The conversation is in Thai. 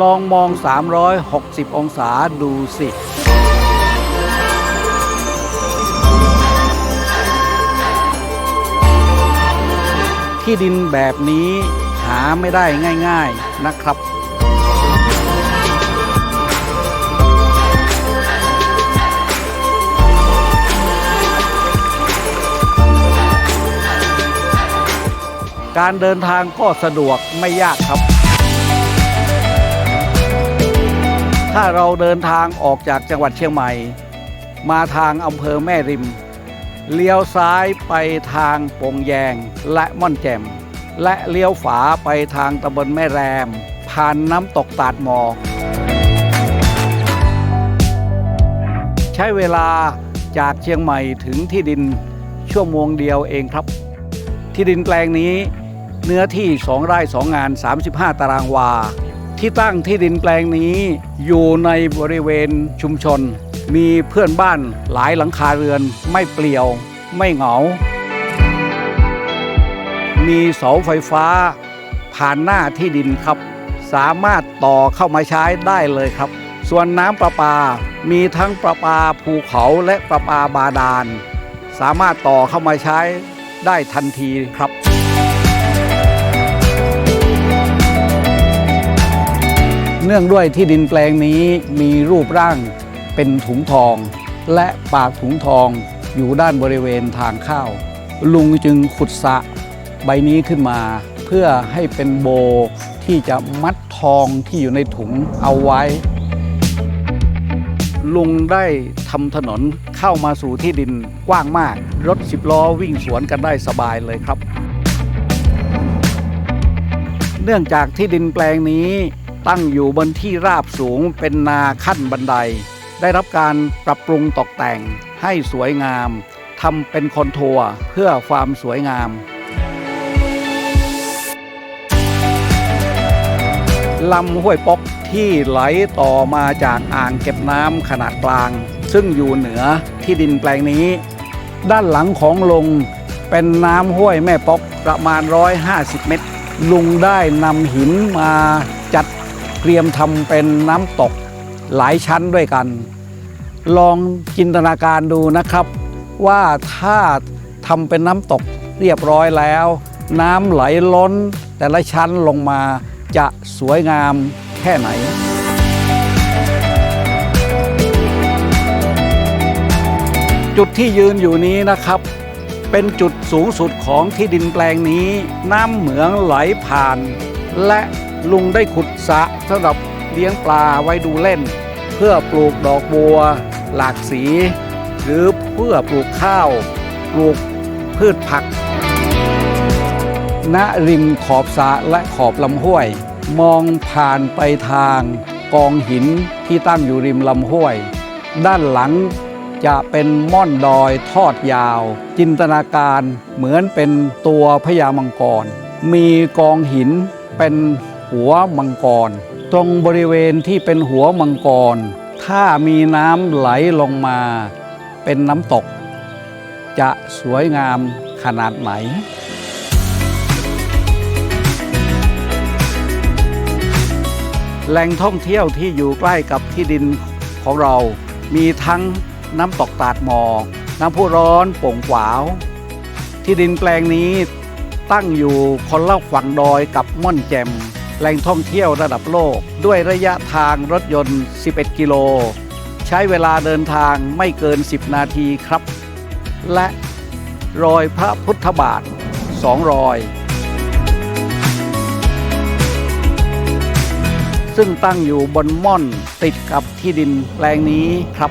ลองมอง 360 องศาดูสิ ที่ดินแบบนี้หาไม่ได้ง่ายๆนะครับการเดินทางก็สะดวกไม่ยากครับ ถ้าเราเดินทางออกจากจังหวัดเชียงใหม่ มาทางอำเภอแม่ริม เลี้ยวซ้ายไปทางโป่งแยงและม่อนแจ่ม และเลี้ยวฝาไปทางตำบลแม่แรม ผ่านน้ำตกตาดหมอกใช้เวลาจากเชียงใหม่ถึงที่ดินชั่วโมงเดียวเองครับ ที่ดินแปลงนี้เนื้อที่ 2 ไร่ 2 งาน 35 ตารางวา ที่ตั้งที่ดินแปลงนี้อยู่ในบริเวณชุมชน มีเพื่อนบ้านหลายหลังคาเรือนไม่เปลี่ยว ไม่เหงา มีเสาไฟฟ้า ผ่านหน้าที่ดินครับ สามารถต่อเข้ามาใช้ได้เลยครับ ส่วนน้ำประปา มีทั้งประปาภูเขาและประปาบาดาล สามารถต่อเข้ามาใช้ได้ทันทีครับ นื่องด้วยที่ดินแปลงนี้มีรูปร่างเป็นถุงทอง และปากถุงทองอยู่ด้านบริเวณทางเข้าลุงจึงขุดสะใบนี้ขึ้นมา เพื่อให้เป็นโบที่จะมัดทองที่อยู่ในถุงเอาไว้ ลุงได้ทำถนนเข้ามาสู่ที่ดินกว้างมาก รถสิบล้อวิ่งสวนกันได้สบายเลยครับ เนื่องจากที่ดินแปลงนี้ ตั้งอยู่บนที่ราบสูงเป็นนาขั้นบันได ได้รับการปรับปรุงตกแต่งให้สวยงามทำเป็นคอนทัวร์เพื่อความสวยงาม ลำห้วยปกที่ไหลต่อมาจากอ่างเก็บน้ำขนาดกลาง ซึ่งอยู่เหนือที่ดินแปลงนี้ ด้านหลังของลงเป็นน้ำห้วยแม่ปกประมาณ 150 เมตร ลุงได้นำหินมา เตรียมทำเป็นน้ำตกหลายชั้นด้วยกัน ลองจินตนาการดูนะครับ ว่าถ้าทำเป็นน้ำตกเรียบร้อยแล้ว น้ำไหลล้นแต่ละชั้นลงมาจะสวยงามแค่ไหนจุดที่ยืนอยู่นี้นะครับ เป็นจุดสูงสุดของที่ดินแปลงนี้ น้ำเหมืองไหลผ่าน และ ลุงได้ขุดสระสำหรับเลี้ยงปลาไว้ดูเล่น เพื่อปลูกดอกบัว หลากสี หรือเพื่อปลูกข้าว ปลูกพืชผัก ณริมขอบสระและขอบลำห้วย มองผ่านไปทางกองหินที่ตั้งอยู่ริมลำห้วย ด้านหลังจะเป็นม่อนดอยทอดยาว จินตนาการเหมือนเป็นตัวพญามังกร มีกองหินเป็น หัวมังกร ตรงบริเวณที่เป็นหัวมังกร ถ้ามีน้ำไหลลงมา เป็นน้ำตก จะสวยงามขนาดไหนแหล่งท่องเที่ยวที่อยู่ใกล้กับที่ดินของเรา มีทั้งน้ำตกตาดหมอกน้ำพุร้อนโป่งขวาว ที่ดินแปลงนี้ตั้งอยู่คนละฝั่งดอยกับม่อนแจ่ม แหล่งท่องเที่ยวระดับโลก ด้วยระยะทางรถยนต์ 11 กิโล ใช้เวลาเดินทางไม่เกิน 10 นาทีครับ และรอยพระพุทธบาทสองรอย ซึ่งตั้งอยู่บนม่อนติดกับที่ดินแปลงนี้ครับ